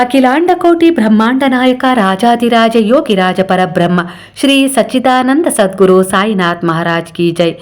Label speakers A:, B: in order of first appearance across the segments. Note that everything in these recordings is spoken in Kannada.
A: ಅಖಿಲಾಂಡಕೋಟಿ ಬ್ರಹ್ಮಾಂಡ ನಾಯಕ ರಾಜಾದಿರಾಜ ಯೋಗಿರಾಜ ಪರಬ್ರಹ್ಮ ಶ್ರೀ ಸಚ್ಚಿದಾನಂದ ಸದ್ಗುರು ಸಾಯಿನಾಥ್ ಮಹಾರಾಜ್ ಕಿ ಜೈ.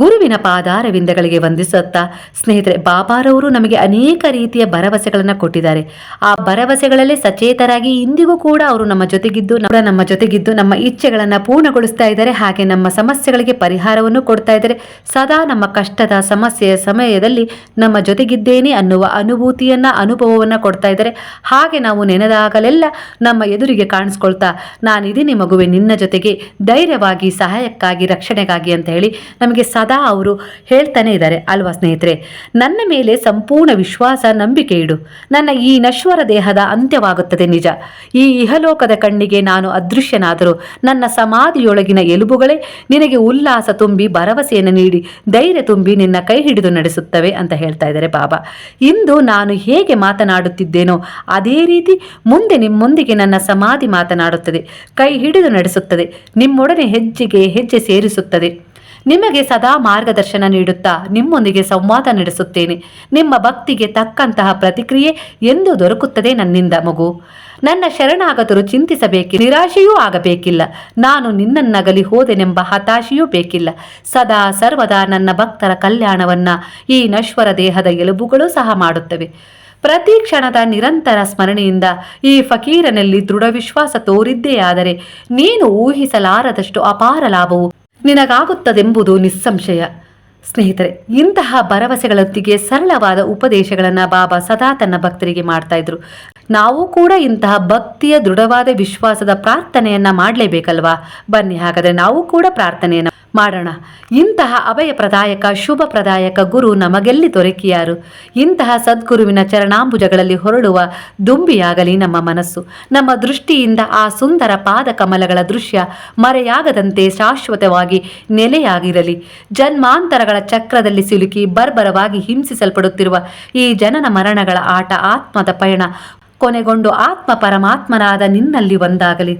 A: ಗುರುವಿನ ಪಾದಾರವಿಂದಗಳಿಗೆ ವಂದಿಸುತ್ತಾ ಸ್ನೇಹಿತರೆ, ಬಾಬಾರವರು ನಮಗೆ ಅನೇಕ ರೀತಿಯ ಭರವಸೆಗಳನ್ನು ಕೊಟ್ಟಿದ್ದಾರೆ. ಆ ಭರವಸೆಗಳಲ್ಲೇ ಸಚೇತರಾಗಿ ಇಂದಿಗೂ ಕೂಡ ಅವರು ನಮ್ಮ ಜೊತೆಗಿದ್ದು ನಮ್ಮ ಜೊತೆಗಿದ್ದು, ನಮ್ಮ ಇಚ್ಛೆಗಳನ್ನು ಪೂರ್ಣಗೊಳಿಸ್ತಾ ಇದ್ದಾರೆ. ಹಾಗೆ ನಮ್ಮ ಸಮಸ್ಯೆಗಳಿಗೆ ಪರಿಹಾರವನ್ನು ಕೊಡ್ತಾ ಇದ್ದಾರೆ. ಸದಾ ನಮ್ಮ ಕಷ್ಟದ ಸಮಸ್ಯೆಯ ಸಮಯದಲ್ಲಿ ನಮ್ಮ ಜೊತೆಗಿದ್ದೇನೆ ಅನ್ನುವ ಅನುಭೂತಿಯನ್ನ, ಅನುಭವವನ್ನು ಕೊಡ್ತಾ ಇದ್ದಾರೆ. ಹಾಗೆ ನಾವು ನೆನೆದಾಗಲೆಲ್ಲ ನಮ್ಮ ಎದುರಿಗೆ ಕಾಣಿಸ್ಕೊಳ್ತಾ, ನಾನಿದ್ದೀನಿ ಮಗುವೆ ನಿನ್ನ ಜೊತೆಗೆ, ಧೈರ್ಯವಾಗಿ, ಸಹಾಯಕ್ಕಾಗಿ, ರಕ್ಷಣೆಗಾಗಿ ಅಂತ ಹೇಳಿ ನಮಗೆ ಸದಾ ಅವರು ಹೇಳ್ತಾನೆ ಇದ್ದಾರೆ. ಅಲ್ವಾ ಸ್ನೇಹಿತರೆ? ನನ್ನ ಮೇಲೆ ಸಂಪೂರ್ಣ ವಿಶ್ವಾಸ, ನಂಬಿಕೆ ಇಡು. ನನ್ನ ಈ ನಶ್ವರ ದೇಹದ ಅಂತ್ಯವಾಗುತ್ತದೆ ನಿಜ. ಈ ಇಹಲೋಕದ ಕಣ್ಣಿಗೆ ನಾನು ಅದೃಶ್ಯನಾದರೂ, ನನ್ನ ಸಮಾಧಿಯೊಳಗಿನ ಎಲುಬುಗಳೇ ನಿನಗೆ ಉಲ್ಲಾಸ ತುಂಬಿ, ಭರವಸೆಯನ್ನು ನೀಡಿ, ಧೈರ್ಯ ತುಂಬಿ ನಿನ್ನ ಕೈ ಹಿಡಿದು ನಡೆಸುತ್ತವೆ ಅಂತ ಹೇಳ್ತಾ ಇದ್ದಾರೆ ಬಾಬಾ. ಇಂದು ನಾನು ಹೇಗೆ ಮಾತನಾಡುತ್ತಿದ್ದೇನೋ, ಅದೇ ರೀತಿ ಮುಂದೆ ನಿಮ್ಮೊಂದಿಗೆ ನನ್ನ ಸಮಾಧಿ ಮಾತನಾಡುತ್ತದೆ. ಕೈ ಹಿಡಿದು ನಡೆಸುತ್ತದೆ. ನಿಮ್ಮೊಡನೆ ಹೆಜ್ಜೆಗೆ ಹೆಜ್ಜೆ ಸೇರಿಸುತ್ತದೆ. ನಿಮಗೆ ಸದಾ ಮಾರ್ಗದರ್ಶನ ನೀಡುತ್ತಾ ನಿಮ್ಮೊಂದಿಗೆ ಸಂವಾದ ನಡೆಸುತ್ತೇನೆ. ನಿಮ್ಮ ಭಕ್ತಿಗೆ ತಕ್ಕಂತಹ ಪ್ರತಿಕ್ರಿಯೆ ಎಂದು ದೊರಕುತ್ತದೆ ನನ್ನಿಂದ ಮಗು. ನನ್ನ ಶರಣಾಗತರು ಚಿಂತಿಸಬೇಕಿ, ನಿರಾಶೆಯೂ ಆಗಬೇಕಿಲ್ಲ. ನಾನು ನಿನ್ನನ್ನಗಲಿ ಹೋದೆನೆಂಬ ಹತಾಶೆಯೂ ಬೇಕಿಲ್ಲ. ಸದಾ ಸರ್ವದಾ ನನ್ನ ಭಕ್ತರ ಕಲ್ಯಾಣವನ್ನ ಈ ನಶ್ವರ ದೇಹದ ಎಲುಬುಗಳು ಸಹ ಮಾಡುತ್ತವೆ. ಪ್ರತಿ ಕ್ಷಣದ ನಿರಂತರ ಸ್ಮರಣೆಯಿಂದ ಈ ಫಕೀರನಲ್ಲಿ ದೃಢ ವಿಶ್ವಾಸ ತೋರಿದ್ದೇ ಆದರೆ ನೀನು ಊಹಿಸಲಾರದಷ್ಟು ಅಪಾರ ಲಾಭವು ನಿನಗಾಗುತ್ತದೆಂಬುದು ನಿಸ್ಸಂಶಯ. ಸ್ನೇಹಿತರೆ, ಇಂತಹ ಭರವಸೆಗಳೊಂದಿಗೆ ಸರಳವಾದ ಉಪದೇಶಗಳನ್ನು ಬಾಬಾ ಸದಾ ತನ್ನ ಭಕ್ತರಿಗೆ ಮಾಡ್ತಾ ಇದ್ರು. ನಾವು ಕೂಡ ಇಂತಹ ಭಕ್ತಿಯ ದೃಢವಾದ ವಿಶ್ವಾಸದ ಪ್ರಾರ್ಥನೆಯನ್ನ ಮಾಡಲೇಬೇಕಲ್ವಾ? ಬನ್ನಿ ಹಾಗಾದರೆ ನಾವು ಕೂಡ ಪ್ರಾರ್ಥನೆಯನ್ನು ಮಾಡೋಣ. ಇಂತಹ ಅಭಯ ಪ್ರದಾಯಕ, ಶುಭ ಪ್ರದಾಯಕ ಗುರು ನಮಗೆಲ್ಲಿ ದೊರಕಿಯಾರು ಇಂತಹ ಸದ್ಗುರುವಿನ ಚರಣಾಂಬುಜಗಳಲ್ಲಿ ಹೊರಡುವ ದುಂಬಿಯಾಗಲಿ ನಮ್ಮ ಮನಸ್ಸು. ನಮ್ಮ ದೃಷ್ಟಿಯಿಂದ ಆ ಸುಂದರ ಪಾದ ಕಮಲಗಳ ದೃಶ್ಯ ಮರೆಯಾಗದಂತೆ ಶಾಶ್ವತವಾಗಿ ನೆಲೆಯಾಗಿರಲಿ. ಜನ್ಮಾಂತರಗಳ ಚಕ್ರದಲ್ಲಿ ಸಿಲುಕಿ ಬರ್ಬರವಾಗಿ ಹಿಂಸಿಸಲ್ಪಡುತ್ತಿರುವ ಈ ಜನನ ಮರಣಗಳ ಆಟ ಆತ್ಮದ ಪಯಣ ಕೊನೆಗೊಂಡು ಆತ್ಮ ಪರಮಾತ್ಮನಾದ ನಿನ್ನಲ್ಲಿ ಒಂದಾಗಲಿ.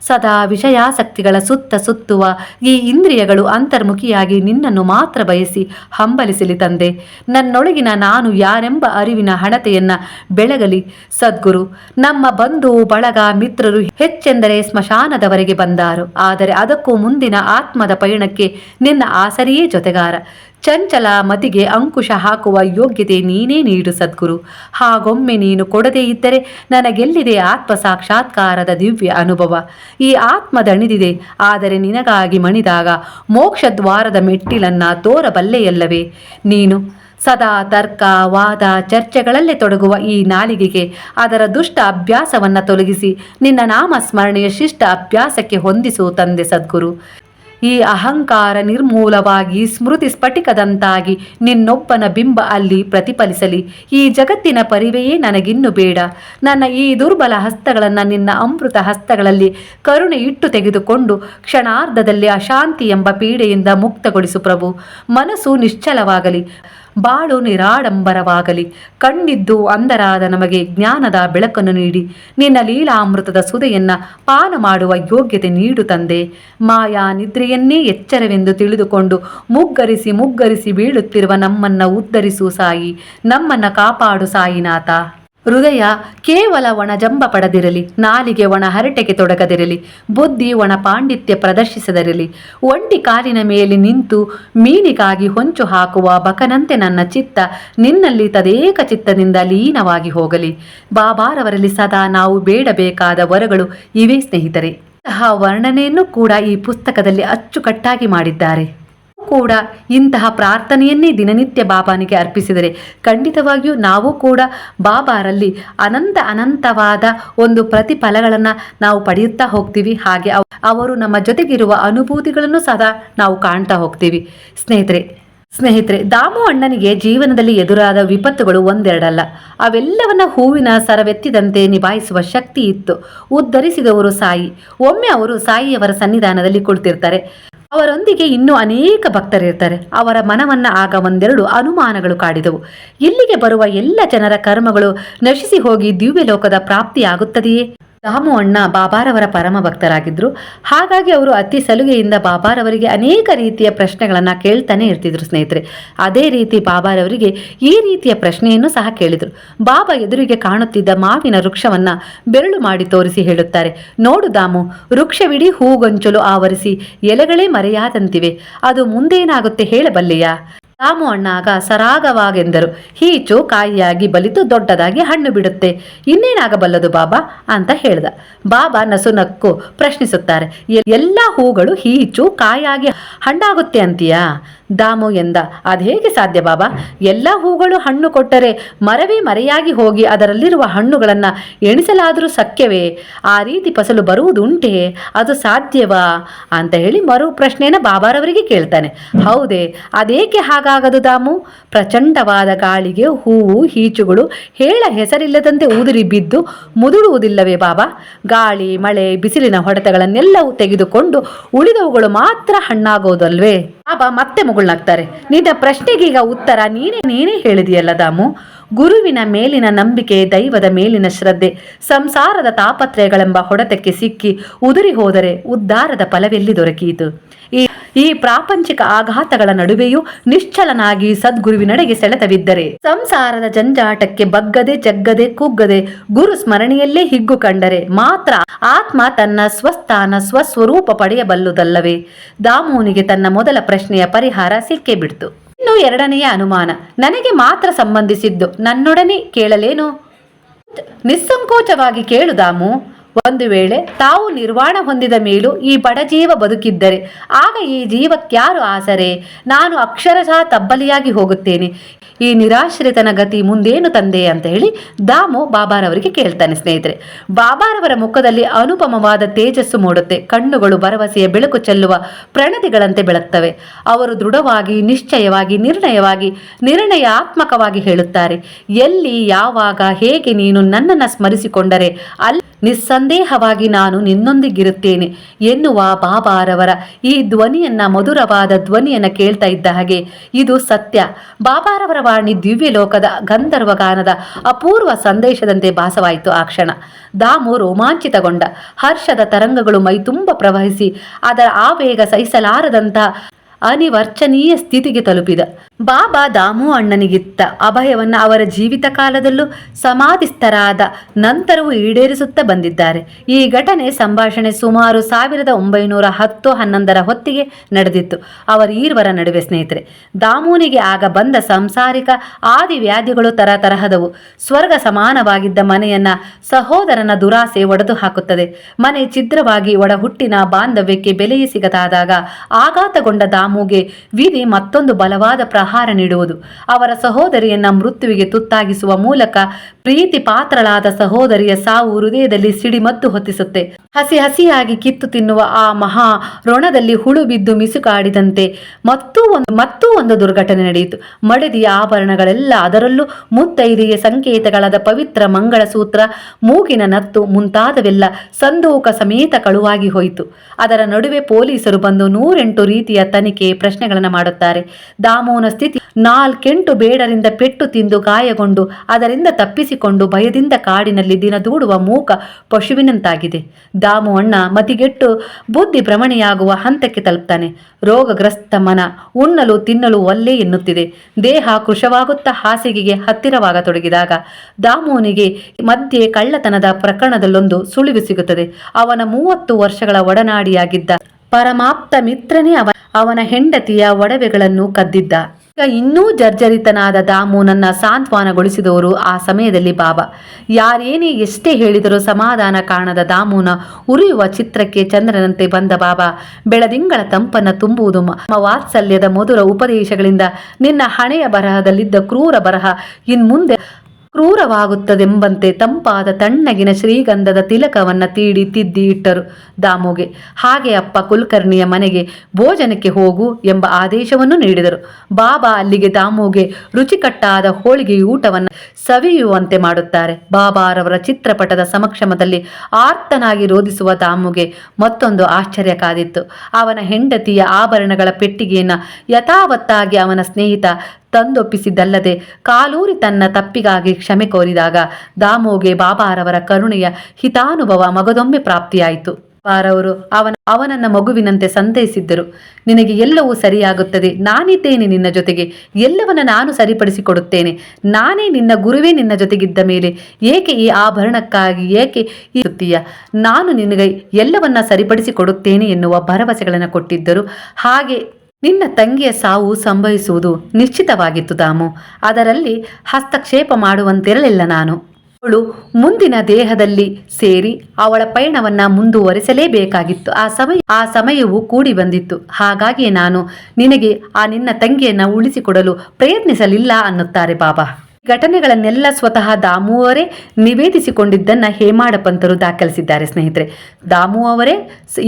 A: ಸದಾ ವಿಷಯಾಸಕ್ತಿಗಳ ಸುತ್ತ ಸುತ್ತುವ ಈ ಇಂದ್ರಿಯಗಳು ಅಂತರ್ಮುಖಿಯಾಗಿ ನಿನ್ನನ್ನು ಮಾತ್ರ ಬಯಸಿ ಹಂಬಲಿಸಲಿ ತಂದೆ. ನನ್ನೊಳಗಿನ ನಾನು ಯಾರೆಂಬ ಅರಿವಿನ ಹಣತೆಯನ್ನ ಬೆಳಗಲಿ. ಸದ್ಗುರು, ನಮ್ಮ ಬಂಧು, ಬಳಗ, ಮಿತ್ರರು ಹೆಚ್ಚೆಂದರೆ ಸ್ಮಶಾನದವರೆಗೆ ಬಂದಾರು. ಆದರೆ ಅದಕ್ಕೂ ಮುಂದಿನ ಆತ್ಮದ ಪಯಣಕ್ಕೆ ನಿನ್ನ ಆಸರಿಯೇ ಜೊತೆಗಾರ. ಚಂಚಲ ಮತಿಗೆ ಅಂಕುಶ ಹಾಕುವ ಯೋಗ್ಯತೆ ನೀನೇ ನೀಡು ಸದ್ಗುರು. ಹಾಗೊಮ್ಮೆ ನೀನು ಕೊಡದೇ ಇದ್ದರೆ ನನಗೆಲ್ಲಿದೆ ಆತ್ಮ ಸಾಕ್ಷಾತ್ಕಾರದ ದಿವ್ಯ ಅನುಭವ? ಈ ಆತ್ಮ ದಣಿದಿದೆ ಆದರೆ ನಿನಗಾಗಿ ಮಣಿದಾಗ ಮೋಕ್ಷ ದ್ವಾರದ ಮೆಟ್ಟಿಲನ್ನ ತೋರಬಲ್ಲೆಯಲ್ಲವೇ? ನೀನು ಸದಾ ತರ್ಕ, ವಾದ, ಚರ್ಚೆಗಳಲ್ಲೇ ತೊಡಗುವ ಈ ನಾಲಿಗೆಗೆ ಅದರ ದುಷ್ಟ ಅಭ್ಯಾಸವನ್ನ ತೊಲಗಿಸಿ ನಿನ್ನ ನಾಮ ಸ್ಮರಣೆಯ ಶಿಷ್ಟ ಅಭ್ಯಾಸಕ್ಕೆ ಹೊಂದಿಸು ತಂದೆ ಸದ್ಗುರು. ಈ ಅಹಂಕಾರ ನಿರ್ಮೂಲವಾಗಿ ಸ್ಮೃತಿ ಸ್ಫಟಿಕದಂತಾಗಿ ನಿನ್ನೊಬ್ಬನ ಬಿಂಬ ಅಲ್ಲಿ ಪ್ರತಿಫಲಿಸಲಿ. ಈ ಜಗತ್ತಿನ ಪರಿವೆಯೇ ನನಗಿನ್ನು ಬೇಡ. ನನ್ನ ಈ ದುರ್ಬಲ ಹಸ್ತಗಳನ್ನು ನಿನ್ನ ಅಮೃತ ಹಸ್ತಗಳಲ್ಲಿ ಕರುಣೆ ಇಟ್ಟು ತೆಗೆದುಕೊಂಡು ಕ್ಷಣಾರ್ಧದಲ್ಲಿ ಅಶಾಂತಿ ಎಂಬ ಪೀಡೆಯಿಂದ ಮುಕ್ತಗೊಳಿಸು ಪ್ರಭು. ಮನಸ್ಸು ನಿಶ್ಚಲವಾಗಲಿ. ಬಾಳು ನಿರಾಡಂಬರವಾಗಲಿ. ಕಣ್ಣಿದ್ದು ಅಂದರಾದ ನಮಗೆ ಜ್ಞಾನದ ಬೆಳಕನ್ನು ನೀಡಿ. ನಿನ್ನ ಲೀಲಾಮೃತದ ಸುದೆಯನ್ನ ಪಾನ ಮಾಡುವ ಯೋಗ್ಯತೆ ನೀಡು ತಂದೆ. ಮಾಯಾ ನಿದ್ರೆಯನ್ನೇ ಎಚ್ಚರವೆಂದು ತಿಳಿದುಕೊಂಡು ಮುಗ್ಗರಿಸಿ ಮುಗ್ಗರಿಸಿ ಬೀಳುತ್ತಿರುವ ನಮ್ಮನ್ನ ಉದ್ಧರಿಸು ಸಾಯಿ. ನಮ್ಮನ್ನ ಕಾಪಾಡು ಸಾಯಿನಾಥ. ಹೃದಯ ಕೇವಲ ಒಣ ಜಂಬ ಪಡೆದಿರಲಿ, ನಾಲಿಗೆ ಒಣ ಹರಟೆಗೆ ತೊಡಗದಿರಲಿ, ಬುದ್ಧಿ ಒಣ ಪಾಂಡಿತ್ಯ ಪ್ರದರ್ಶಿಸದಿರಲಿ, ಒಂಟಿ ಕಾಲಿನ ಮೇಲೆ ನಿಂತು ಮೀನಿಗಾಗಿ ಹೊಂಚು ಹಾಕುವ ಬಕನಂತೆ ನನ್ನ ಚಿತ್ತ ನಿನ್ನಲ್ಲಿ ತದೇಕ ಚಿತ್ತದಿಂದ ಲೀನವಾಗಿ ಹೋಗಲಿ. ಬಾಬಾರವರಲ್ಲಿ ಸದಾ ನಾವು ಬೇಡಬೇಕಾದ ವರಗಳು ಇವೇ ಸ್ನೇಹಿತರೆ. ಇಂತಹ ವರ್ಣನೆಯನ್ನು ಕೂಡ ಈ ಪುಸ್ತಕದಲ್ಲಿ ಅಚ್ಚುಕಟ್ಟಾಗಿ ಮಾಡಿದ್ದಾರೆ. ಕೂಡ ಇಂತಹ ಪ್ರಾರ್ಥನೆಯನ್ನೇ ದಿನನಿತ್ಯ ಬಾಬಾನಿಗೆ ಅರ್ಪಿಸಿದರೆ ಖಂಡಿತವಾಗಿಯೂ ನಾವು ಕೂಡ ಬಾಬಾರಲ್ಲಿ ಅನಂತ ಅನಂತವಾದ ಒಂದು ಪ್ರತಿಫಲಗಳನ್ನು ನಾವು ಪಡೆಯುತ್ತಾ ಹೋಗ್ತೀವಿ. ಹಾಗೆ ಅವ್- ಅವರು ನಮ್ಮ ಜೊತೆಗಿರುವ ಅನುಭೂತಿಗಳನ್ನು ಸದಾ ನಾವು ಕಾಣ್ತಾ ಹೋಗ್ತೀವಿ. ಸ್ನೇಹಿತರೆ ಸ್ನೇಹಿತರೆ, ದಾಮು ಅಣ್ಣನಿಗೆ ಜೀವನದಲ್ಲಿ ಎದುರಾದ ವಿಪತ್ತುಗಳು ಒಂದೆರಡಲ್ಲ. ಅವೆಲ್ಲವನ್ನ ಹೂವಿನ ಸರವೆತ್ತಿದಂತೆ ನಿಭಾಯಿಸುವ ಶಕ್ತಿ ಇತ್ತು. ಉದ್ಧರಿಸಿದವರು ಸಾಯಿ. ಒಮ್ಮೆ ಅವರು ಸಾಯಿಯವರ ಸನ್ನಿಧಾನದಲ್ಲಿ ಕುಳಿತಿರ್ತಾರೆ. ಅವರೊಂದಿಗೆ ಇನ್ನೂ ಅನೇಕ ಭಕ್ತರಿರ್ತಾರೆ. ಅವರ ಮನವನ್ನ ಆಗ ಒಂದೆರಡು ಅನುಮಾನಗಳು ಕಾಡಿದವು. ಇಲ್ಲಿಗೆ ಬರುವ ಎಲ್ಲ ಜನರ ಕರ್ಮಗಳು ನಶಿಸಿ ಹೋಗಿ ದಿವ್ಯ ಲೋಕದ ಪ್ರಾಪ್ತಿಯಾಗುತ್ತದೆಯೇ? ದಾಮು ಅಣ್ಣ ಬಾಬಾರವರ ಪರಮ ಭಕ್ತರಾಗಿದ್ದರು ಹಾಗಾಗಿ ಅವರು ಅತಿ ಸಲುಗೆಯಿಂದ ಬಾಬಾರವರಿಗೆ ಅನೇಕ ರೀತಿಯ ಪ್ರಶ್ನೆಗಳನ್ನು ಕೇಳ್ತಾನೆ ಇರ್ತಿದ್ರು ಸ್ನೇಹಿತರೆ. ಅದೇ ರೀತಿ ಬಾಬಾರವರಿಗೆ ಈ ರೀತಿಯ ಪ್ರಶ್ನೆಯನ್ನು ಸಹ ಕೇಳಿದರು. ಬಾಬಾ ಎದುರಿಗೆ ಕಾಣುತ್ತಿದ್ದ ಮಾವಿನ ವೃಕ್ಷವನ್ನ ಬೆರಳು ಮಾಡಿ ತೋರಿಸಿ ಹೇಳುತ್ತಾರೆ. ನೋಡು ದಾಮು, ವೃಕ್ಷವಿಡೀ ಹೂಗೊಂಚಲು ಆವರಿಸಿ ಎಲೆಗಳೇ ಮರೆಯಾದಂತಿವೆ. ಅದು ಮುಂದೇನಾಗುತ್ತೆ ಹೇಳಬಲ್ಲೆಯಾ? ರಾಮು ಅಣ್ಣಾಗ ಸರಾಗವಾಗೆಂದರು. ಹೀಚು ಕಾಯಿಯಾಗಿ ಬಲಿತು, ದೊಡ್ಡದಾಗಿ ಹಣ್ಣು ಬಿಡುತ್ತೆ. ಇನ್ನೇನಾಗಬಲ್ಲದು ಬಾಬಾ? ಅಂತ ಹೇಳ್ದ. ಬಾಬಾ ನಸುನಕ್ಕು ಪ್ರಶ್ನಿಸುತ್ತಾರೆ. "ಎ- ಎಲ್ಲ ಹೂಗಳು ಹೀಚು ಕಾಯಾಗಿ ಹಣ್ಣಾಗುತ್ತೆ ಅಂತೀಯಾ? ದಾಮು ಎಂದ. ಅದೇಗೆ ಸಾಧ್ಯ ಬಾಬಾ? ಎಲ್ಲ ಹೂಗಳು ಹಣ್ಣು ಕೊಟ್ಟರೆ ಮರವೇ ಮರೆಯಾಗಿ ಹೋಗಿ ಅದರಲ್ಲಿರುವ ಹಣ್ಣುಗಳನ್ನು ಎಣಿಸಲಾದರೂ ಸಖ್ಯವೇ? ಆ ರೀತಿ ಫಸಲು ಬರುವುದುಂಟೆ? ಅದು ಸಾಧ್ಯವಾ? ಅಂತ ಹೇಳಿ ಮರು ಪ್ರಶ್ನೆಯನ್ನು ಬಾಬಾರವರಿಗೆ ಕೇಳ್ತಾನೆ. ಹೌದೇ, ಅದೇಕೆ ಹಾಗಾಗದು ದಾಮು? ಪ್ರಚಂಡವಾದ ಗಾಳಿಗೆ ಹೂವು, ಹೀಚುಗಳು ಹೇಳ ಹೆಸರಿಲ್ಲದಂತೆ ಉದುರಿ ಬಿದ್ದು ಮುದುಡುವುದಿಲ್ಲವೇ ಬಾಬಾ? ಗಾಳಿ, ಮಳೆ, ಬಿಸಿಲಿನ ಹೊಡೆತಗಳನ್ನೆಲ್ಲವೂ ತೆಗೆದುಕೊಂಡು ಉಳಿದವುಗಳು ಮಾತ್ರ ಹಣ್ಣಾಗೋದಲ್ವೇ? ಬಾಬಾ ಮತ್ತೆ ಮುಗುಳ್ನಾಗ್ತಾರೆ. ನಿನ್ನ ಪ್ರಶ್ನೆಗೀಗ ಉತ್ತರ ನೀನೇ ನೀನೇ ಹೇಳಿದೆಯಲ್ಲ ದಾಮು. ಗುರುವಿನ ಮೇಲಿನ ನಂಬಿಕೆ, ದೈವದ ಮೇಲಿನ ಶ್ರದ್ಧೆ, ಸಂಸಾರದ ತಾಪತ್ರಯಗಳೆಂಬ ಹೊಡೆತಕ್ಕೆ ಸಿಕ್ಕಿ ಉದುರಿ ಹೋದರೆ ಉದ್ಧಾರದ ಫಲವೆಲ್ಲಿ ದೊರಕಿಯಿತು ಈ ಈ ಪ್ರಾಪಂಚಿಕ ಆಘಾತಗಳ ನಡುವೆಯೂ ನಿಶ್ಚಲನಾಗಿ ಸದ್ಗುರುವಿನಡೆಗೆ ಸೆಳೆತವಿದ್ದರೆ, ಸಂಸಾರದ ಜಂಜಾಟಕ್ಕೆ ಬಗ್ಗದೆ ಜಗ್ಗದೆ ಕುಗ್ಗದೆ ಗುರು ಸ್ಮರಣೆಯಲ್ಲೇ ಹಿಗ್ಗು ಕಂಡರೆ ಮಾತ್ರ ಆತ್ಮ ತನ್ನ ಸ್ವಸ್ಥಾನ ಸ್ವಸ್ವರೂಪ ಪಡೆಯಬಲ್ಲುದಲ್ಲವೇ? ದಾಮೋನಿಗೆ ತನ್ನ ಮೊದಲ ಪ್ರಶ್ನೆಯ ಪರಿಹಾರ ಸಿಕ್ಕೇ ಬಿಡ್ತು. ಇನ್ನು ಎರಡನೆಯ ಅನುಮಾನ, ನನಗೆ ಮಾತ್ರ ಸಂಬಂಧಿಸಿದ್ದು ನನ್ನೊಡನೆ ಕೇಳಲೇನು? ನಿಸ್ಸಂಕೋಚವಾಗಿ ಕೇಳು ದಾಮು. ಒಂದು ವೇಳೆ ತಾವು ನಿರ್ವಾಣ ಹೊಂದಿದ ಮೇಲೂ ಈ ಬಡಜೀವ ಬದುಕಿದ್ದರೆ, ಆಗ ಈ ಜೀವಕ್ಯಾರು ಆಸರೆ? ನಾನು ಅಕ್ಷರಶಃ ತಬ್ಬಲಿಯಾಗಿ ಹೋಗುತ್ತೇನೆ. ಈ ನಿರಾಶ್ರಿತನ ಗತಿ ಮುಂದೇನು ತಂದೆ ಅಂತ ಹೇಳಿ ದಾಮು ಬಾಬಾರವರಿಗೆ ಕೇಳ್ತಾನೆ ಸ್ನೇಹಿತರೆ. ಬಾಬಾರವರ ಮುಖದಲ್ಲಿ ಅನುಪಮವಾದ ತೇಜಸ್ಸು ಮೂಡುತ್ತೆ. ಕಣ್ಣುಗಳು ಭರವಸೆಯ ಬೆಳಕು ಚೆಲ್ಲುವ ಪ್ರಣತಿಗಳಂತೆ ಬೆಳಗ್ತವೆ. ಅವರು ದೃಢವಾಗಿ, ನಿಶ್ಚಯವಾಗಿ, ನಿರ್ಣಯವಾಗಿ, ನಿರ್ಣಯಾತ್ಮಕವಾಗಿ ಹೇಳುತ್ತಾರೆ. ಎಲ್ಲಿ, ಯಾವಾಗ, ಹೇಗೆ ನೀನು ನನ್ನನ್ನು ಸ್ಮರಿಸಿಕೊಂಡರೆ, ಅಲ್ಲಿ ನಿಸ್ಸಂದೇಹವಾಗಿ ನಾನು ನಿನ್ನೊಂದಿಗಿರುತ್ತೇನೆ ಎನ್ನುವ ಬಾಬಾರವರ ಈ ಧ್ವನಿಯನ್ನ, ಮಧುರವಾದ ಧ್ವನಿಯನ್ನ ಕೇಳ್ತಾ ಇದ್ದ ಹಾಗೆ, ಇದು ಸತ್ಯ. ಬಾಬಾರವರ ವಾಣಿ ದಿವ್ಯ ಲೋಕದ ಗಂಧರ್ವ ಗಾನದ ಅಪೂರ್ವ ಸಂದೇಶದಂತೆ ಭಾಸವಾಯಿತು ಆ ಕ್ಷಣ. ದಾಮು ರೋಮಾಂಚಿತಗೊಂಡ. ಹರ್ಷದ ತರಂಗಗಳು ಮೈತುಂಬ ಪ್ರವಹಿಸಿ, ಅದರ ಆವೇಗ ಸಹಿಸಲಾರದಂತ ಅನಿವರ್ಚನೀಯ ಸ್ಥಿತಿಗೆ ತಲುಪಿದ. ಬಾಬಾ ದಾಮು ಅಣ್ಣನಿಗಿತ್ತ ಅಭಯವನ್ನು ಅವರ ಜೀವಿತ ಕಾಲದಲ್ಲೂ ಸಮಾಧಿಸ್ಥರಾದ ನಂತರವೂ ಈಡೇರಿಸುತ್ತಾ ಬಂದಿದ್ದಾರೆ. ಈ ಘಟನೆ ಸಂಭಾಷಣೆ ಸುಮಾರು ಸಾವಿರದ ಒಂಬೈನೂರ ಹತ್ತು ಹನ್ನೊಂದರ ಹೊತ್ತಿಗೆ ನಡೆದಿತ್ತು. ಅವರ ಈರ್ವರ ನಡುವೆ ಸ್ನೇಹಿತರೆ. ದಾಮೂನಿಗೆ ಆಗ ಬಂದ ಸಂಸಾರಿಕ ಆದಿ ವ್ಯಾಧಿಗಳು ತರತರಹದವು. ಸ್ವರ್ಗ ಸಮಾನವಾಗಿದ್ದ ಮನೆಯನ್ನ ಸಹೋದರನ ದುರಾಸೆ ಒಡೆದು ಹಾಕುತ್ತದೆ. ಮನೆ ಛಿದ್ರವಾಗಿ ಒಡ ಹುಟ್ಟಿನ ಬಾಂಧವ್ಯಕ್ಕೆ ಬೆಲೆಯೇ ಸಿಗದಾದಾಗ ಆಘಾತಗೊಂಡ ದಾಮುಗೆ ವಿಧಿ ಮತ್ತೊಂದು ಬಲವಾದ ಪ್ರಹಾರ ನೀಡುವುದು. ಅವರ ಸಹೋದರಿಯನ್ನ ಮೃತ್ಯುವಿಗೆ ತುತ್ತಾಗಿಸುವ ಮೂಲಕ ಪ್ರೀತಿ ಪಾತ್ರಳಾದ ಸಹೋದರಿಯ ಸಾವು ಹೃದಯದಲ್ಲಿ ಸಿಡಿಮದ್ದು ಹೊತ್ತಿಸುತ್ತೆ. ಹಸಿ ಹಸಿಯಾಗಿ ಕಿತ್ತು ತಿನ್ನುವ ಆ ಮಹಾ ಋಣದಲ್ಲಿ ಹುಳು ಬಿದ್ದು ಮಿಸುಕಾಡಿದಂತೆ ಮತ್ತೂ ಒಂದು ಮತ್ತೂ ಒಂದು ದುರ್ಘಟನೆ ನಡೆಯಿತು. ಮಡದಿಯ ಆಭರಣಗಳೆಲ್ಲ ಅದರಲ್ಲೂ ಮುತ್ತೈದೆಯ ಸಂಕೇತಗಳಾದ ಪವಿತ್ರ ಮಂಗಳಸೂತ್ರ, ಮೂಗಿನ ನತ್ತು ಮುಂತಾದವೆಲ್ಲ ಸಂದೂಕ ಸಮೇತ ಕಳುವಾಗಿ ಹೋಯಿತು. ಅದರ ನಡುವೆ ಪೊಲೀಸರು ಬಂದು ನೂರೆಂಟು ರೀತಿಯ ತನಿಖೆ ಪ್ರಶ್ನೆಗಳನ್ನು ಮಾಡುತ್ತಾರೆ. ದಾಮೋನ ಸ್ಥಿತಿ. ನಾಲ್ಕೆಂಟು ಬೇಡರಿಂದ ಪೆಟ್ಟು ತಿಂದು ಗಾಯಗೊಂಡು, ಅದರಿಂದ ತಪ್ಪಿಸಿಕೊಂಡು ಭಯದಿಂದ ಕಾಡಿನಲ್ಲಿ ದಿನ ದೂಡುವ ಮೂಕ ಪಶುವಿನಂತಾಗಿದೆ. ದಾಮು ಅಣ್ಣ ಮತಿಗೆಟ್ಟು ಬುದ್ಧಿ ಭ್ರಮಣೆಯಾಗುವ ಹಂತಕ್ಕೆ ತಲುಪ್ತಾನೆ. ರೋಗಗ್ರಸ್ತ ಮನ ಉಣ್ಣಲು ತಿನ್ನಲು ಒಲ್ಲೆ ಎನ್ನುತ್ತಿದೆ. ದೇಹ ಕೃಶವಾಗುತ್ತಾ ಹಾಸಿಗೆಗೆ ಹತ್ತಿರವಾಗತೊಡಗಿದಾಗ ದಾಮುವನಿಗೆ ಮಧ್ಯೆ ಕಳ್ಳತನದ ಪ್ರಕರಣದಲ್ಲೊಂದು ಸುಳಿವು ಸಿಗುತ್ತದೆ. ಅವನ ಮೂವತ್ತು ವರ್ಷಗಳ ಒಡನಾಡಿಯಾಗಿದ್ದ ಪರಮಾಪ್ತ ಮಿತ್ರನೇ ಅವ ಅವನ ಹೆಂಡತಿಯ ಒಡವೆಗಳನ್ನು ಕದ್ದಿದ್ದ. ಇನ್ನೂ ಜರ್ಜರಿತನಾದ ದಾಮುನನ್ನ ಸಾಂತ್ವನಗೊಳಿಸಿದವರು ಆ ಸಮಯದಲ್ಲಿ ಬಾಬಾ. ಯಾರೇನೇ ಎಷ್ಟೇ ಹೇಳಿದರೂ ಸಮಾಧಾನ ಕಾಣದ ದಾಮುನ ಉರಿಯುವ ಚಿತ್ರಕ್ಕೆ ಚಂದ್ರನಂತೆ ಬಂದ ಬಾಬಾ. ಬೆಳದಿಂಗಳ ತಂಪನ್ನ ತುಂಬುವುದು ವಾತ್ಸಲ್ಯದ ಮಧುರ ಉಪದೇಶಗಳಿಂದ ನಿನ್ನ ಹಣೆಯ ಬರಹದಲ್ಲಿದ್ದ ಕ್ರೂರ ಬರಹ ಇನ್ಮುಂದೆ ಕ್ರೂರವಾಗುತ್ತದೆಂಬಂತೆ ತಂಪಾದ ತಣ್ಣಗಿನ ಶ್ರೀಗಂಧದ ತಿಲಕವನ್ನು ತೀಡಿ ತಿದ್ದಿ ಇಟ್ಟರು ದಾಮುಗೆ. ಹಾಗೆ ಅಪ್ಪ ಕುಲಕರ್ಣಿಯ ಮನೆಗೆ ಭೋಜನಕ್ಕೆ ಹೋಗು ಎಂಬ ಆದೇಶವನ್ನು ನೀಡಿದರು. ಬಾಬಾ ಅಲ್ಲಿಗೆ ದಾಮುಗೆ ರುಚಿಕಟ್ಟಾದ ಹೋಳಿಗೆ ಊಟವನ್ನು ಸವಿಯುವಂತೆ ಮಾಡುತ್ತಾರೆ. ಬಾಬಾರವರ ಚಿತ್ರಪಟದ ಸಮಕ್ಷಮದಲ್ಲಿ ಆರ್ತನಾಗಿ ರೋಧಿಸುವ ದಾಮುಗೆ ಮತ್ತೊಂದು ಆಶ್ಚರ್ಯ ಕಾದಿತ್ತು. ಅವನ ಹೆಂಡತಿಯ ಆಭರಣಗಳ ಪೆಟ್ಟಿಗೆಯನ್ನು ಯಥಾವತ್ತಾಗಿ ಅವನ ಸ್ನೇಹಿತ ತಂದೊಪ್ಪಿಸಿದ್ದಲ್ಲದೆ ಕಾಲೂರಿ ತನ್ನ ತಪ್ಪಿಗಾಗಿ ಕ್ಷಮೆ ಕೋರಿದಾಗ ದಾಮೋಗೆ ಬಾಬಾರವರ ಕರುಣೆಯ ಹಿತಾನುಭವ ಮಗದೊಮ್ಮೆ ಪ್ರಾಪ್ತಿಯಾಯಿತು. ಬಾರವರು ಅವನ, ಅವನನ್ನ ಮಗುವಿನಂತೆ ಸಂತೈಸಿದ್ದರು. ನಿನಗೆ ಎಲ್ಲವೂ ಸರಿಯಾಗುತ್ತದೆ. ನಾನಿದ್ದೇನೆ ನಿನ್ನ ಜೊತೆಗೆ. ಎಲ್ಲವನ್ನ ನಾನು ಸರಿಪಡಿಸಿಕೊಡುತ್ತೇನೆ. ನಾನೇ ನಿನ್ನ ಗುರುವೇ ನಿನ್ನ ಜೊತೆಗಿದ್ದ ಮೇಲೆ ಏಕೆ ಈ ಆಭರಣಕ್ಕಾಗಿ ಏಕೆ ಈ ನಾನು ನಿನಗೆ ಎಲ್ಲವನ್ನ ಸರಿಪಡಿಸಿಕೊಡುತ್ತೇನೆ ಎನ್ನುವ ಭರವಸೆಗಳನ್ನು ಕೊಟ್ಟಿದ್ದರು. ಹಾಗೆ ನಿನ್ನ ತಂಗಿಯ ಸಾವು ಸಂಭವಿಸುವುದು ನಿಶ್ಚಿತವಾಗಿತ್ತು ದಾಮು. ಅದರಲ್ಲಿ ಹಸ್ತಕ್ಷೇಪ ಮಾಡುವಂತಿರಲಿಲ್ಲ ನಾನು. ಅವಳು ಮುಂದಿನ ದೇಹದಲ್ಲಿ ಸೇರಿ ಅವಳ ಪಯಣವನ್ನ ಮುಂದುವರಿಸಲೇಬೇಕಾಗಿತ್ತು. ಆ ಸಮಯ, ಆ ಸಮಯವು ಕೂಡಿ ಬಂದಿತ್ತು ಹಾಗಾಗಿ ನಾನು ನಿನಗೆ ಆ ನಿನ್ನ ತಂಗಿಯನ್ನ ಉಳಿಸಿಕೊಡಲು ಪ್ರಯತ್ನಿಸಲಿಲ್ಲ ಅನ್ನುತ್ತಾರೆ ಬಾಬಾ. ಘಟನೆಗಳನ್ನೆಲ್ಲ ಸ್ವತಃ ದಾಮುವರೇ ನಿವೇದಿಸಿಕೊಂಡಿದ್ದನ್ನ ಹೇಮಾಡ ಪಂತರು ದಾಖಲಿಸಿದ್ದಾರೆ, ಸ್ನೇಹಿತರೆ. ದಾಮು ಅವರೇ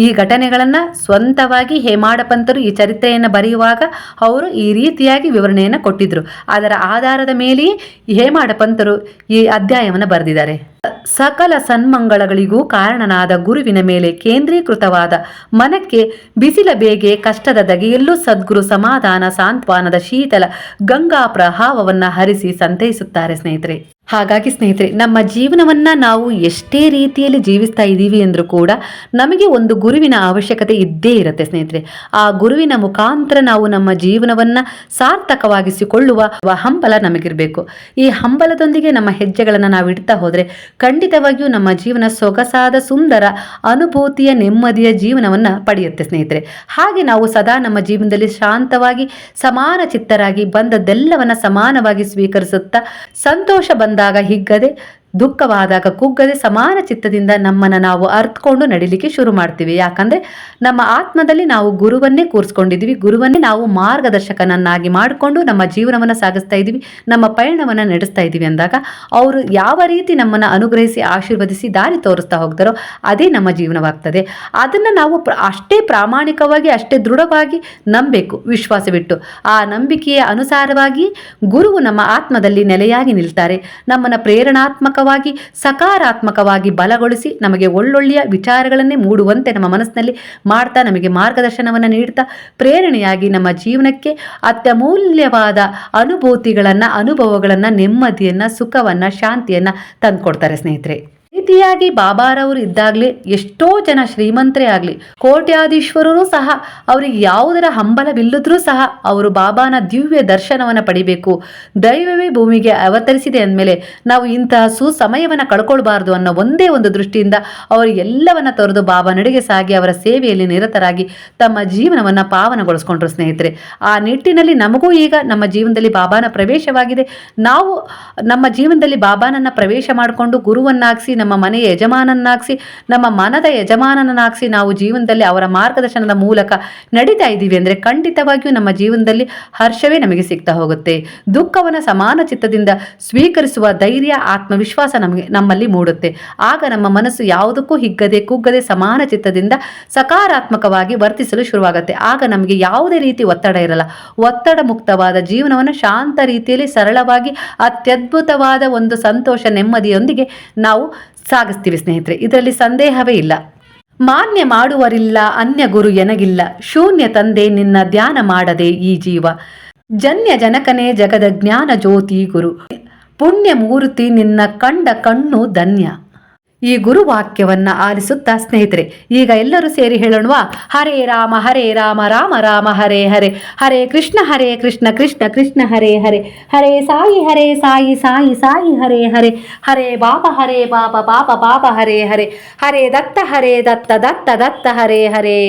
A: ಈ ಘಟನೆಗಳನ್ನ ಸ್ವಂತವಾಗಿ ಹೇಮಾಡ ಪಂತರು ಈ ಚರಿತ್ರೆಯನ್ನು ಬರೆಯುವಾಗ ಅವರು ಈ ರೀತಿಯಾಗಿ ವಿವರಣೆಯನ್ನು ಕೊಟ್ಟಿದ್ರು. ಅದರ ಆಧಾರದ ಮೇಲೆಯೇ ಈ ಹೇಮಾಡ ಪಂತರು ಈ ಅಧ್ಯಾಯವನ್ನು ಬರೆದಿದ್ದಾರೆ. ಸಕಲ ಸನ್ಮಂಗಳಗಳಿಗೂ ಕಾರಣನಾದ ಗುರುವಿನ ಮೇಲೆ ಕೇಂದ್ರೀಕೃತವಾದ ಮನಕ್ಕೆ ಬಿಸಿಲ ಬೇಗೆ ಕಷ್ಟದ ದಗೆಯಲ್ಲೂ ಸದ್ಗುರು ಸಮಾಧಾನ ಸಾಂತ್ವಾನದ ಶೀತಲ ಗಂಗಾ ಪ್ರಭಾವವನ್ನು ಹರಿಸಿ ಸಂತೈಸುತ್ತಾರೆ ಸ್ನೇಹಿತರೆ. ಹಾಗಾಗಿ ಸ್ನೇಹಿತರೆ, ನಮ್ಮ ಜೀವನವನ್ನ ನಾವು ಎಷ್ಟೇ ರೀತಿಯಲ್ಲಿ ಜೀವಿಸ್ತಾ ಇದ್ದೀವಿ ಅಂದರೂ ಕೂಡ ನಮಗೆ ಒಂದು ಗುರುವಿನ ಅವಶ್ಯಕತೆ ಇದ್ದೇ ಇರುತ್ತೆ ಸ್ನೇಹಿತರೆ. ಆ ಗುರುವಿನ ಮುಖಾಂತರ ನಾವು ನಮ್ಮ ಜೀವನವನ್ನ ಸಾರ್ಥಕವಾಗಿಸಿಕೊಳ್ಳುವ ಹಂಬಲ ನಮಗಿರಬೇಕು. ಈ ಹಂಬಲದೊಂದಿಗೆ ನಮ್ಮ ಹೆಜ್ಜೆಗಳನ್ನು ನಾವು ಇಡ್ತಾ ಹೋದರೆ ಖಂಡಿತವಾಗಿಯೂ ನಮ್ಮ ಜೀವನ ಸೊಗಸಾದ ಸುಂದರ, ಅನುಭೂತಿಯ, ನೆಮ್ಮದಿಯ ಜೀವನವನ್ನು ಪಡೆಯುತ್ತೆ ಸ್ನೇಹಿತರೆ. ಹಾಗೆ ನಾವು ಸದಾ ನಮ್ಮ ಜೀವನದಲ್ಲಿ ಶಾಂತವಾಗಿ, ಸಮಾನ ಚಿತ್ತರಾಗಿ ಬಂದದ್ದೆಲ್ಲವನ್ನ ಸಮಾನವಾಗಿ ಸ್ವೀಕರಿಸುತ್ತಾ, ಸಂತೋಷ ಬಂದಾಗ ಹಿಗ್ಗದೆ ದುಃಖವಾದಾಗ ಕುಗ್ಗದೆ ಸಮಾನ ಚಿತ್ತದಿಂದ ನಮ್ಮನ್ನು ನಾವು ಅರ್ಥಕೊಂಡು ನಡಿಲಿಕ್ಕೆ ಶುರು ಮಾಡ್ತೀವಿ. ಯಾಕಂದ್ರೆ ನಮ್ಮ ಆತ್ಮದಲ್ಲಿ ನಾವು ಗುರುವನ್ನೇ ಕೂರಿಸ್ಕೊಂಡಿದ್ದೀವಿ. ಗುರುವನ್ನೇ ನಾವು ಮಾರ್ಗದರ್ಶಕನನ್ನಾಗಿ ಮಾಡಿಕೊಂಡು ನಮ್ಮ ಜೀವನವನ್ನು ಸಾಗಿಸ್ತಾ ಇದ್ದೀವಿ. ನಮ್ಮ ಪಯಣವನ್ನು ನಡೆಸ್ತಾ ಇದ್ದೀವಿ ಅಂದಾಗ ಅವರು ಯಾವ ರೀತಿ ನಮ್ಮನ್ನು ಅನುಗ್ರಹಿಸಿ ಆಶೀರ್ವದಿಸಿ ದಾರಿ ತೋರಿಸ್ತಾ ಹೋಗ್ತಾರೋ ಅದೇ ನಮ್ಮ ಜೀವನವಾಗ್ತದೆ. ಅದನ್ನು ನಾವು ಅಷ್ಟೇ ಪ್ರಾಮಾಣಿಕವಾಗಿ, ಅಷ್ಟೇ ದೃಢವಾಗಿ ನಂಬಬೇಕು, ವಿಶ್ವಾಸವಿಟ್ಟು. ಆ ನಂಬಿಕೆಯ ಅನುಸಾರವಾಗಿ ಗುರುವು ನಮ್ಮ ಆತ್ಮದಲ್ಲಿ ನೆಲೆಯಾಗಿ ನಿಲ್ತಾರೆ. ನಮ್ಮನ್ನು ಪ್ರೇರಣಾತ್ಮಕವಾಗಿ ಸಕಾರಾತ್ಮಕವಾಗಿ ಬಲಗೊಳಿಸಿ ನಮಗೆ ಒಳ್ಳೊಳ್ಳೆಯ ವಿಚಾರಗಳನ್ನೇ ಮೂಡುವಂತೆ ನಮ್ಮ ಮನಸ್ಸಿನಲ್ಲಿ ಮಾಡ್ತಾ ನಮಗೆ ಮಾರ್ಗದರ್ಶನವನ್ನು ನೀಡ್ತಾ ಪ್ರೇರಣೆಯಾಗಿ ನಮ್ಮ ಜೀವನಕ್ಕೆ ಅತ್ಯಮೂಲ್ಯವಾದ ಅನುಭೂತಿಗಳನ್ನು, ಅನುಭವಗಳನ್ನು, ನೆಮ್ಮದಿಯನ್ನು, ಸುಖವನ್ನು, ಶಾಂತಿಯನ್ನು ತಂದುಕೊಡ್ತಾರೆ ಸ್ನೇಹಿತರೆ. ರೀತಿಯಾಗಿ ಬಾಬಾರವರು ಇದ್ದಾಗಲೇ ಎಷ್ಟೋ ಜನ ಶ್ರೀಮಂತರೇ ಆಗಲಿ, ಕೋಟ್ಯಾಧೀಶ್ವರರು ಸಹ ಅವರಿಗೆ ಯಾವುದರ ಹಂಬಲವಿಲ್ಲದ್ರೂ ಸಹ ಅವರು ಬಾಬಾನ ದಿವ್ಯ ದರ್ಶನವನ್ನು ಪಡಿಬೇಕು. ದೈವವೇ ಭೂಮಿಗೆ ಅವತರಿಸಿದೆ ಅಂದಮೇಲೆ ನಾವು ಇಂತಹ ಸುಸಮಯವನ್ನು ಕಳ್ಕೊಳ್ಬಾರ್ದು ಅನ್ನೋ ಒಂದೇ ಒಂದು ದೃಷ್ಟಿಯಿಂದ ಅವರು ಎಲ್ಲವನ್ನ ತೊರೆದು ಬಾಬಾ ನಡಿಗೆ ಸಾಗಿ ಅವರ ಸೇವೆಯಲ್ಲಿ ನಿರತರಾಗಿ ತಮ್ಮ ಜೀವನವನ್ನು ಪಾವನಗೊಳಿಸ್ಕೊಂಡ್ರು ಸ್ನೇಹಿತರೆ. ಆ ನಿಟ್ಟಿನಲ್ಲಿ ನಮಗೂ ಈಗ ನಮ್ಮ ಜೀವನದಲ್ಲಿ ಬಾಬಾನ ಪ್ರವೇಶವಾಗಿದೆ. ನಾವು ನಮ್ಮ ಜೀವನದಲ್ಲಿ ಬಾಬಾನನ್ನ ಪ್ರವೇಶ ಮಾಡಿಕೊಂಡು ಗುರುವನ್ನಾಗಿಸಿ ನಮ್ಮ ಮನೆಯ ಯಜಮಾನನ್ನಾಗಿಸಿ, ನಮ್ಮ ಮನದ ಯಜಮಾನನನ್ನಾಗಿಸಿ ನಾವು ಜೀವನದಲ್ಲಿ ಅವರ ಮಾರ್ಗದರ್ಶನದ ಮೂಲಕ ನಡೀತಾ ಇದ್ದೀವಿ ಅಂದರೆ ಖಂಡಿತವಾಗಿಯೂ ನಮ್ಮ ಜೀವನದಲ್ಲಿ ಹರ್ಷವೇ ನಮಗೆ ಸಿಗ್ತಾ ಹೋಗುತ್ತೆ. ದುಃಖವನ್ನು ಸಮಾನ ಚಿತ್ತದಿಂದ ಸ್ವೀಕರಿಸುವ ಧೈರ್ಯ, ಆತ್ಮವಿಶ್ವಾಸ ನಮಗೆ ನಮ್ಮಲ್ಲಿ ಮೂಡುತ್ತೆ. ಆಗ ನಮ್ಮ ಮನಸ್ಸು ಯಾವುದಕ್ಕೂ ಹಿಗ್ಗದೆ ಕುಗ್ಗದೆ ಸಮಾನ ಚಿತ್ತದಿಂದ ಸಕಾರಾತ್ಮಕವಾಗಿ ವರ್ತಿಸಲು ಶುರುವಾಗುತ್ತೆ. ಆಗ ನಮಗೆ ಯಾವುದೇ ರೀತಿ ಒತ್ತಡ ಇರಲ್ಲ. ಒತ್ತಡ ಮುಕ್ತವಾದ ಜೀವನವನ್ನು ಶಾಂತ ರೀತಿಯಲ್ಲಿ ಸರಳವಾಗಿ, ಅತ್ಯದ್ಭುತವಾದ ಒಂದು ಸಂತೋಷ ನೆಮ್ಮದಿಯೊಂದಿಗೆ ನಾವು ಸಾಗಿಸ್ತೀವಿ ಸ್ನೇಹಿತರೆ, ಇದರಲ್ಲಿ ಸಂದೇಹವೇ ಇಲ್ಲ. ಮಾನ್ಯ ಮಾಡುವರಿಲ್ಲ, ಅನ್ಯ ಗುರು ಎನಗಿಲ್ಲ. ಶೂನ್ಯ ತಂದೆ ನಿನ್ನ ಧ್ಯಾನ ಮಾಡದೆ ಈ ಜೀವ. ಜನ್ಯ ಜನಕನೇ ಜಗದ ಜ್ಞಾನ ಜ್ಯೋತಿ ಗುರು. ಪುಣ್ಯ ಮೂರ್ತಿ ನಿನ್ನ ಕಂಡ ಕಣ್ಣು ಧನ್ಯ. ಈ ಗುರುವಾಕ್ಯವನ್ನ ಆಲಿಸುತ್ತಾ ಸ್ನೇಹಿತರೆ, ಈಗ ಎಲ್ಲರೂ ಸೇರಿ ಹೇಳೋಣವಾ ಹರೇ ರಾಮ ಹರೇ ರಾಮ ರಾಮ ರಾಮ, ಹರೇ ಹರೇ ಹರೇ ಕೃಷ್ಣ ಹರೇ ಕೃಷ್ಣ ಕೃಷ್ಣ ಕೃಷ್ಣ, ಹರೇ ಹರೇ ಹರೇ ಸಾಯಿ ಹರೇ ಸಾಯಿ ಸಾಯಿ ಸಾಯಿ, ಹರೇ ಹರೇ ಹರೇ ಬಾಪ ಹರೇ ಬಾಪ ಬಾಪ ಬಾಪ ಹರೇ ಹರೇ ಹರೇ ದತ್ತ ಹರೇ ದತ್ತ ದತ್ತ ದತ್ತ, ಹರೇ ಹರೇ.